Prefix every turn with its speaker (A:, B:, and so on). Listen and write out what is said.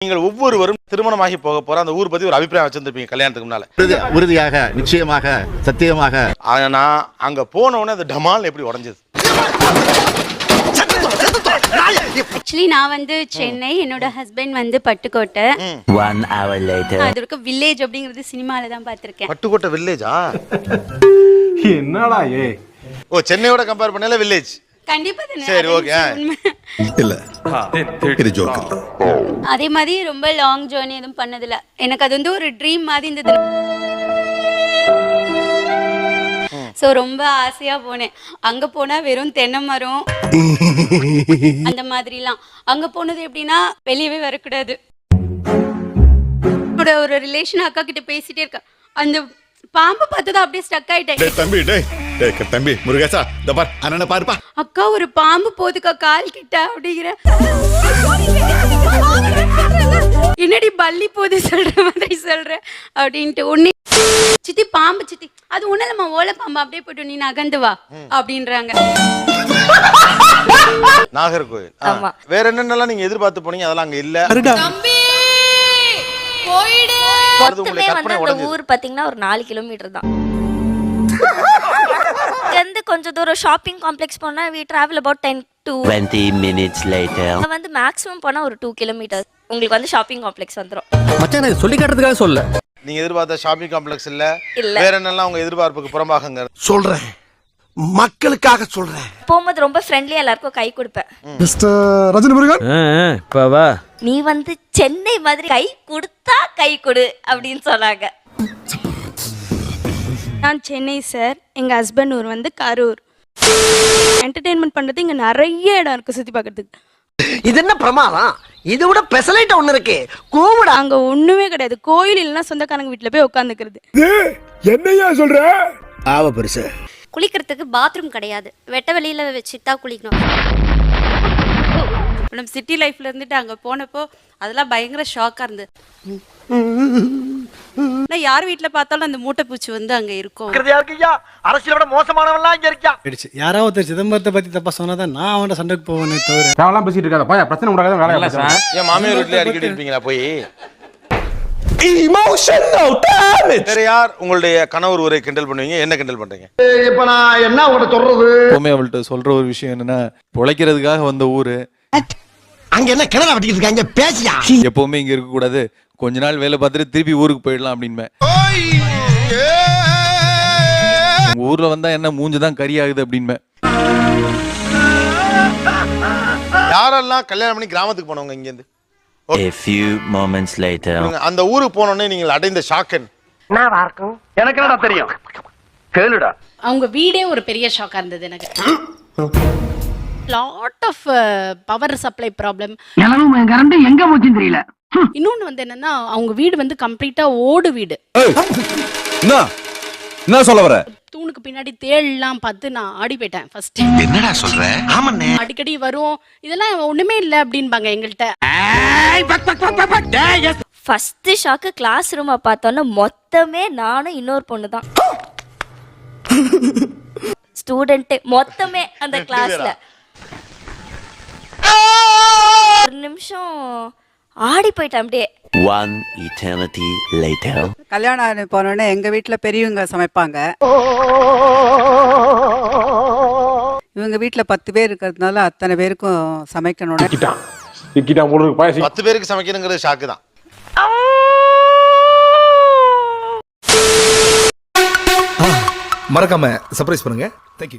A: நீங்கள் ஒவ்வொருவரும் திருமணமாகி போக போற அந்த ஊர் பத்தி ஒரு அபிப்பிராயம் வச்சிருந்திருப்பீங்க கல்யாணத்துக்கு முன்னால
B: உறுதி- உறுதியாக நிச்சயமாக சத்தியமாக
A: ஆனா அங்க போன உடனே அது டமால் எப்படி உடைஞ்சது
C: ஆக்சுவலி நான் வந்து சென்னை என்னோட ஹஸ்பண்ட் வந்து பட்டுக்கோட்டை
D: One hour later.
C: அது இருக்க வில்லேஜ் அப்படிங்கிறது சினிமால தான் பார்த்திருக்கேன்
A: பட்டுக்கோட்டை வில்லேஜா
E: என்னடா ஏ
A: ஓ சென்னையோட கம்பேர் பண்ணல வில்லேஜ்
C: கண்டிப்பா?
A: சரி.
C: உண்மை.
F: இல்ல. இது ஜோக்கு
C: அதே மாதிரி ரொம்ப லாங் ஜேர்னி எதுவும் பண்ணதில்ல. எனக்கு அது வந்து ஒரு ட்ரீம் மாதிரி இருந்தது. ஸோ ரொம்ப ஆசையா போனேன். அங்க போனா வெறும் தென்னை மரம். அந்த மாதிரிலாம். அங்க போனது எப்படின்னா வெளியவே வரக்கூடாது. என்னோட ஒரு ரிலேஷன் அக்கா கிட்ட பேசிட்டே இருக்கா. அந்த பாம்பு பார்த்ததும் அப்படியே ஸ்டக் ஆயிட்டேன்.
F: டேய் தம்பி தம்பி முருகேசா இந்த பார் அண்ணனை பாருப்பா.
C: அக்கா ஒரு பாம்பு போதுக்கா கால் கிட்ட அப்படிங்கிற. என்னடி பள்ளி போது சொல்ற மாதிரி சொல்ற அப்படின்ட்டு. உன்னை சித்தி பாம்பு சித்தி அது ஒண்ணுலம்மா ஓலை பாம்பு அப்படியே போயிட்டு நீ நகர்ந்து வா அப்படின்றாங்க.
A: நாகர்கோவில். ஆ. வேற என்னென்னலாம் நீங்க எதிர்பார்த்து போனீங்க? அதெல்லாம் அங்க இல்ல.
G: மொத்தமே வந்து அந்த
A: உடைஞ்சது.
G: ஊர் பாத்தீங்கன்னா ஒரு நாலு கிலோமீட்டர் தான். இருந்து கொஞ்சம் தூரம் ஷாப்பிங் காம்ப்ளெக்ஸ் போனா we travel about ten to
D: 20 minutes later.
G: வந்து மேக்ஸிமம் போனா ஒரு டூ கிலோமீட்டர் உங்களுக்கு வந்து ஷாப்பிங் காம்ப்ளெக்ஸ் வந்துரும்.
H: மச்சான் சொல்லி காட்டுறதுக்காக சொல்ல
A: நீங்க எதிர்பார்த்த ஷாப்பிங் காம்ப்ளெக்ஸ் இல்ல.
G: இல்ல.
A: வேற என்னெல்லாம் உங்க எதிர்பார்ப்புக்கு புறம்பாகங்க?
I: சொல்றேன். மக்களுக்காக சொல்றேன்.
G: போகும்போது ரொம்ப ஃப்ரெண்ட்லியா எல்லாருக்கும் கை கொடுப்பேன்.
E: மிஸ்டர் ரஜினி முருகன்?
H: இப்ப வா.
G: நீ வந்து சென்னை மாதிரி கை கொடுத்தா கை கொடு அப்படின்னு சொன்னாங்க.
J: நான் சென்னை சார் எங்க ஹஸ்பண்ட் ஊர் வந்து கரூர். என்டர்டெயின்மெண்ட் பண்றது இங்க நிறைய இடம் இருக்கு சுத்தி பார்க்கிறதுக்கு
I: இது என்ன பிரமாதம்? இதை விட பெசலைட் ஒண்ணு இருக்கு. கூவிடா.
J: அங்க ஒண்ணுமே கிடையாது. கோயில் இல்லைன்னா சொந்தக்காரங்க வீட்டுல போய் உட்காந்துக்கிறது
E: என்னையா சொல்ற?
F: ஆவ பெருசு.
C: குளிக்கிறதுக்கு பாத்ரூம் கிடையாது. வெட்ட வெளியில வச்சு தான் குளிக்கணும்.
K: நம்ம சிட்டி லைஃப்ல இருந்துட்டு அங்க போனப்போ அதெல்லாம் பயங்கர ஷாக்கா இருந்தது. நான் யார் வீட்ல பார்த்தாலும் அந்த மூட்டை பூச்சி வந்து அங்க இருக்கும்.
I: இருக்கியா? அரசியலோட மோசமானவன்லாம் இங்க இருக்கா
E: யாராவது ஒருத்தர் சிதம்பரத்தை பத்தி தப்பா சொன்னாதான் நான் அவன்கிட்ட சண்டைக்கு போவேனே தவிர. தேவலாம் பேசிட்டு இருக்காத. போயா பிரச்சனை உண்டாகாத வேலை சார்.
A: ஏன் மாமியார் வீட்லயே அடிக்கடி இருப்பீங்களா போய்?
E: இமோஷனல் டேமேஜ்
A: வேற யார் உங்களுடைய கணவர் உரை கிண்டல் பண்ணுவீங்க? என்ன கிண்டல் பண்றீங்க?
I: இப்ப நான் என்ன உங்கள்ட்ட சொல்றது?
H: எப்பவுமே அவள்கிட்ட சொல்ற ஒரு விஷயம் என்னன்னா பொழைக்கிறதுக்காக வந்த ஊரு
I: அங்க என்ன கிணறு வெட்டிக்கிட்டு இருக்காங்க? பேசியா?
H: எப்பவுமே இங்க இருக்க கூடாது. கொஞ்ச நாள் வேலை பார்த்துட்டு திருப்பி ஊருக்கு போயிடலாம் அப்படின்னு ஊர்ல வந்தா என்ன மூஞ்சி தான் கறி ஆகுது அப்படின்னு
A: யாரெல்லாம் கல்யாணம் பண்ணி கிராமத்துக்கு போனவங்க இங்க இருந்து
D: A few moments later.
A: அந்த ஊருக்கு போனோடனே நீங்கள் அடைந்த ஷாக்கன்
I: எனக்கு என்னடா தெரியும்? கேளுடா.
K: அவங்க வீடே ஒரு பெரிய ஷாக்கா இருந்தது எனக்கு. Lot of power supply problem
I: current எங்க போச்சுன்னு தெரியல.
K: இன்னொன்னு வந்து என்னன்னா அவங்க வீடு வந்து கம்ப்ளீட்டா ஓடு வீடு.
H: என்ன? என்ன சொல்ல வர?
K: தூணுக்கு பின்னாடி தேள்லாம் பார்த்து நான் ஆடி போயிட்டேன் ஃபர்ஸ்ட்
F: என்னடா சொல்ற?
I: ஆமாண்ணே.
K: அடிக்கடி வரும். இதெல்லாம் ஒண்ணுமே இல்ல அப்படின்பாங்க எங்கள்கிட்ட
G: ஃபர்ஸ்ட் ஷாக்கு கிளாஸ் ரூமை பார்த்தோன்னா மொத்தமே நானும் இன்னொரு பொண்ணு தான் ஸ்டூடெண்ட் மொத்தமே அந்த கிளாஸ்ல ஒரு நிமிஷம் ஆடி போயிட்டேன் அப்படியே.
D: One eternity later.
K: கல்யாணம் ஆகி போனோடனே எங்க வீட்ல பெரியவங்க சமைப்பாங்க. இவங்க வீட்ல பத்து பேர் இருக்கிறதுனால அத்தனை பேருக்கும்
E: பாயசி
A: பத்து பேருக்கு சமைக்கணுங்கிறது ஷாக்கு தான்.
F: மறக்காம சர்ப்ரைஸ் பண்ணுங்க. தேங்க்யூ